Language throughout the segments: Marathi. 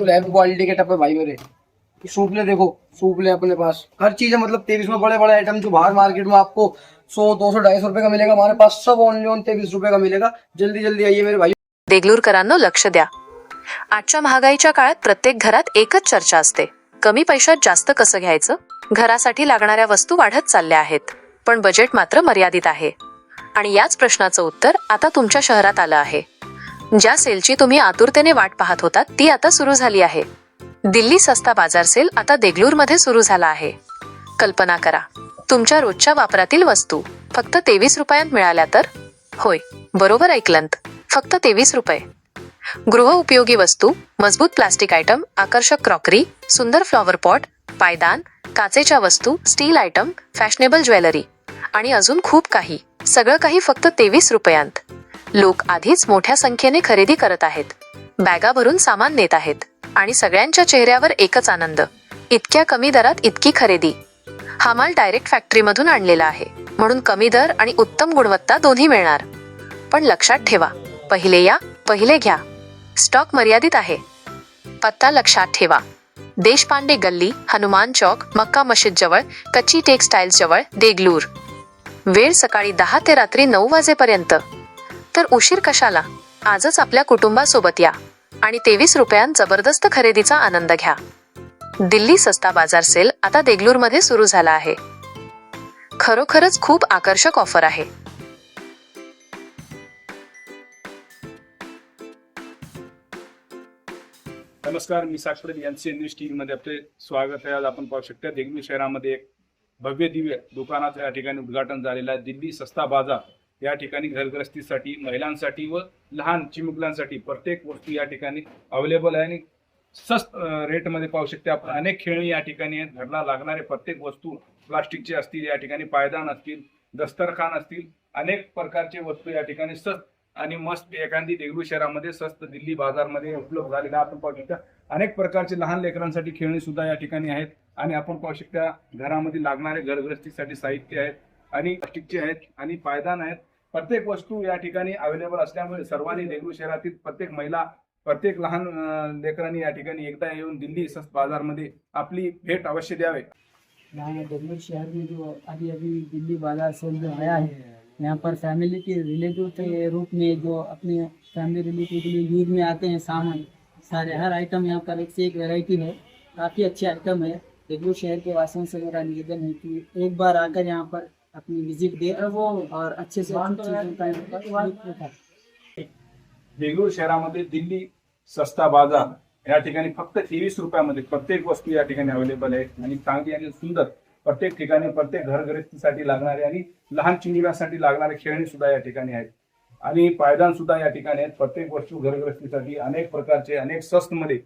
हैवी क्वालिटी के टप है भाई मेरे। सूपले देखो सूपले अपने पास। हर चीज है मतलब तेईस में बड़े बड़े आइटम जो बाहर मार्केट में आपको सौ दो सौ ढाई सौ रुपए का मिलेगा हमारे पास सब ओनली ऑन तेईस रुपए का मिलेगा। जल्दी जल्दी आइए मेरे भाई। देगलूरकरांनो लक्ष द्या। आजच्या महागाईच्या काळात प्रत्येक घरात एकच चर्चा असते. कमी पैशात जास्त कसं घ्यायचं? घरासाठी लागणाऱ्या वस्तू वाढत चालल्या आहेत पण बजेट मात्र मर्यादित आहे. आणि याच प्रश्नाचं उत्तर आता तुमच्या शहरात आलं आहे. ज्या सेलची तुम्ही आतुरतेने वाट पाहत होतात ती आता सुरू झाली आहे. दिल्ली सस्ता बाजार सेल आता देगलूरमध्ये सुरू झाला आहे. कल्पना करा तुमच्या रोजच्या वापरातील वस्तू फक्त तेवीस रुपयांत मिळाल्या तर? होय बरोबर ऐकलंत. फक्त तेवीस रुपये. गृह उपयोगी वस्तू मजबूत प्लास्टिक आयटम आकर्षक क्रॉकरी सुंदर फ्लॉवर पॉट पायदान काचेच्या वस्तू स्टील आयटम फॅशनेबल ज्वेलरी आणि अजून खूप काही. सगळं काही फक्त तेवीस रुपयांत. लोक आधीच मोठ्या संख्येने खरेदी करत आहेत. बॅगा भरून सामान नेत आहेत. आणि सगळ्यांच्या चेहऱ्यावर एकच आनंद. इतक्या कमी दरात इतकी खरेदी. हा माल डायरेक्ट फॅक्टरीमधून आणलेला आहे. म्हणून कमी दर आणि उत्तम गुणवत्ता दोन्ही मिळणार. पण लक्षात ठेवा. पहिले या पहिले घ्या. स्टॉक मर्यादित आहे. पत्ता लक्षात ठेवा. देशपांडे गल्ली हनुमान चौक मक्का मशीद जवळ कच्ची टेक्सटाईल्स जवळ देगलूर. वेळ सकाळी दहा ते रात्री नऊ वाजेपर्यंत. तर उशीर कशाला? आजच आपल्या कुटुंबासोबत या आणि तेवीस रुपयांत जबरदस्त खरेदीचा आनंद घ्या. दिल्ली सस्ता बाजार सेल आता देगलूरमध्ये सुरू झाला आहे. खरोखरच खूप आकर्षक ऑफर आहे. नमस्कार मी साक्षर यांचे न्यूज टीव्ही मध्ये आपले स्वागत आहे. आज आपण पाहू शकता देगलूर शहरामध्ये एक भव्य दिव्य दुकानाचं या ठिकाणी उद्घाटन झालेलं आहे. दिल्ली सस्ता बाजार या ठिकाणी घरग्रस्तीसाठी महिलांसाठी व लहान चिमुकलांसाठी प्रत्येक वस्तू या ठिकाणी अवेलेबल आहे. आणि स्वस्त रेटमध्ये पाहू शकते आपण. अनेक खेळणी या ठिकाणी आहेत. घरला लागणारे प्रत्येक वस्तू प्लास्टिकचे असतील या ठिकाणी पायदान असतील दस्तरखान असतील अनेक प्रकारचे वस्तू या ठिकाणी स्वस्त आणि मस्त एखादी देगलू शहरामध्ये स्वस्त दिल्ली बाजारमध्ये उपलब्ध झालेला आपण पाहू शकता अनेक प्रकारचे लहान लेकरांसाठी खेळणी सुद्धा या ठिकाणी आहेत. आणि आपण पाहू शकता घरामध्ये लागणारे घरग्रस्तीसाठी साहित्य आहेत आणि प्लास्टिकचे आहेत आणि पायदान आहेत, प्रत्येक वस्तू या ठिकाणी अवेलेबल असल्यामुळे सर्वांनी देगलूर शहरातील प्रत्येक महिला, प्रत्येक लहान लेकरांनी या ठिकाणी एकदा येऊन दिल्ली स्वस्त बाजारमध्ये आपली भेट अवश्य द्यावे. यहाँ शहर में जो अभी अभी दिल्ली बाज़ार सेल जो आया है यहाँ पर फैमिली के रिलेटिव के रूप में जो अपने फैमिली रिलेटिव के लिए यूज़ में आते हैं सामान, सारे, हर आइटम यहाँ पर एक से एक वैरायटी है। काफ़ी अच्छे आइटम है। देगलूर शहर के वासियों से मेरा निवेदन है कि एक बार आकर यहाँ पर अपनी विजिट दे और अच्छे से। देगलूर शहरामध्ये दिल्ली सस्ता बाजार या ठिकाणी फक्त तेवीस रुपयामध्ये प्रत्येक वस्तू या ठिकाणी अवेलेबल आहे आणि चांगली आणि सुंदर प्रत्येक ठिकाणी प्रत्येक घरगृहस्थीसाठी लागणारे आणि लहान चिमुलांसाठी लागणारे खेळणी सुद्धा या ठिकाणी आहेत. आणि पायदान सुद्धा या ठिकाणी आहेत. प्रत्येक वस्तू घरगृहस्थीसाठी अनेक प्रकारचे अनेक स्वस्त मध्ये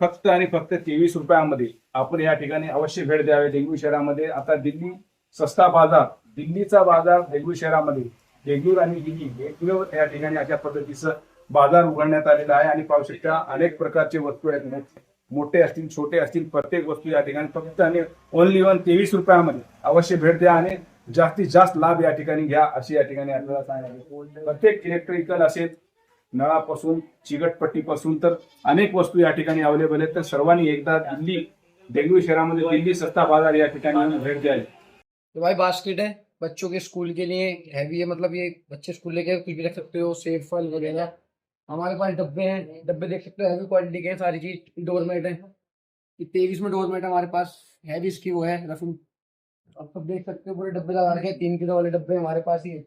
फक्त आणि फक्त तेवीस रुपयामध्ये आपण या ठिकाणी अवश्य भेट द्यावे. देगलूर शहरामध्ये आता दिल्ली सस्ता बाजार दिल्लीचा बाजार रेल्वे शहरामध्ये देगलूर आणि दिल्ली एकमेव या ठिकाणी अशा पद्धतीचं बाजार उघडण्यात आलेला आहे. आणि पाहू शकता अनेक प्रकारचे वस्तू आहेत. मोठे असतील छोटे असतील प्रत्येक वस्तू या ठिकाणी फक्त आणि ओनली वन तेवीस रुपयामध्ये अवश्य भेट द्या आणि जास्तीत जास्त लाभ या ठिकाणी घ्या अशी या ठिकाणी आपल्याला प्रत्येक इलेक्ट्रिकल असेल नळापासून चिकटपट्टीपासून तर अनेक वस्तू या ठिकाणी अवेलेबल आहेत. तर सर्वांनी एकदा दिल्ली देगलूर शहरामध्ये दिल्ली सस्ता बाजार या ठिकाणी भेट द्यावी. तो भाई बास्केट है, बच्चों के स्कूल के लिए हैवी है मतलब ये बच्चे स्कूल लेके कुछ भी रख सकते हो सेब फल वगैरह। हमारे पास डब्बे हैं, डब्बे देख सकते हो हैवी क्वालिटी के हैं, सारी चीज़ डोरमेट है। ये तेईस में डोरमेट हमारे पास हैवी इसकी वो है रफी आप सब देख सकते हो, पूरे डब्बे लगा रखे हैं, तीन किलो वाले डब्बे हमारे पास ही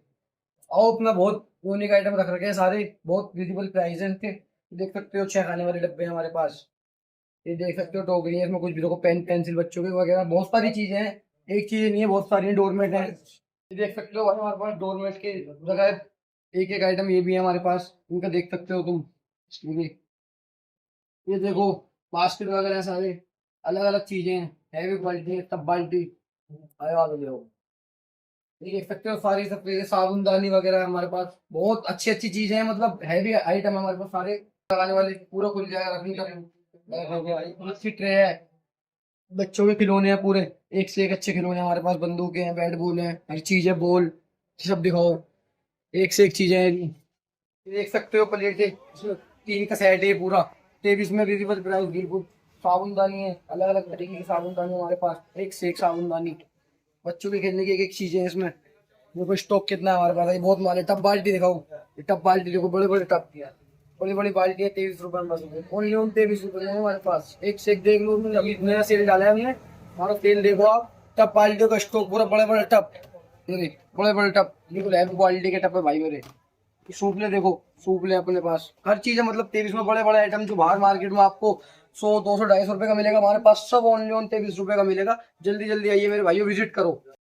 और अपना बहुत यूनिक आइटम रख रखे हैं सारे, बहुत रिजनेबल प्राइस है इनके। देख सकते हो, छह खाने वाले डब्बे हैं हमारे पास। ये देख सकते हो, टोकरी है, इसमें कुछ भी देखो पेन पेंसिल बच्चों के वगैरह, बहुत सारी चीज़ें हैं। एक चीज़ नहीं है बहुत सारी डोरमेट है। ये देख सकते हो भाई हमारे पास डोरमेट के जगह एक एक आइटम ये भी है हमारे पास इनका देख सकते हो तुम ये ये देखो बास्केट वगैरह हैं सारे अलग अलग चीज़ें हैं हैवी क्वालिटी है तब बाल्टी ये देख सकते हो सारी सब चीज़ें साबुनदानी वगैरह हमारे पास बहुत अच्छी अच्छी चीज़ें हैं मतलब हैवी आइटम है हमारे पास सारे लगाने वाले पूरा खुल जाएगा रखने का। अच्छी ट्रे है। बच्चों के खिलौने हैं पूरे। एक से एक अच्छे खिलौने हमारे पास, बंदूकें हैं, बैट बॉल हैं, हर चीज़ है, बॉल, सब दिखाओ। एक से एक चीज़ें हैं ये देख सकते हो प्लेट इसमें तीन का सेट है पूरा। तेईस में रिजनेबल प्राइस बिल्कुल। साबुनदानी है अलग अलग तरीके की साबुनदानी हमारे पास। एक से एक साबुनदानी। बच्चों के खेलने की एक एक चीज़ें हैं इसमें। देखो, स्टॉक कितना है हमारे पास बहुत माल है। टब बाल्टी दिखाओ। टब बाल्टी, देखो बड़े बड़े टब। बड़ी बड़ी बाल्टी है तेईस रुपए में बस ओनली ओन तेईस रुपए में हमारे पास। एक से एक देख लो अभी नया सेल डाला है हमने। हमारा सेल देखो आप टब बाल्टी का स्टॉक पूरा बड़े बड़े ये देख, बड़े बड़े टब बिल्कुल हैवी क्वालिटी के टब है भाई मेरे। सूपले देखो सूपले अपने पास। हर चीज़ है मतलब तेईस में बड़े बड़े आइटम जो बाहर मार्केट में आपको सौ दो सौ ढाई सौ रुपए का मिलेगा हमारे पास सब ओनली ऑन तेईस रुपए का मिलेगा। जल्दी जल्दी आइए मेरे भाइयों विज़िट करो।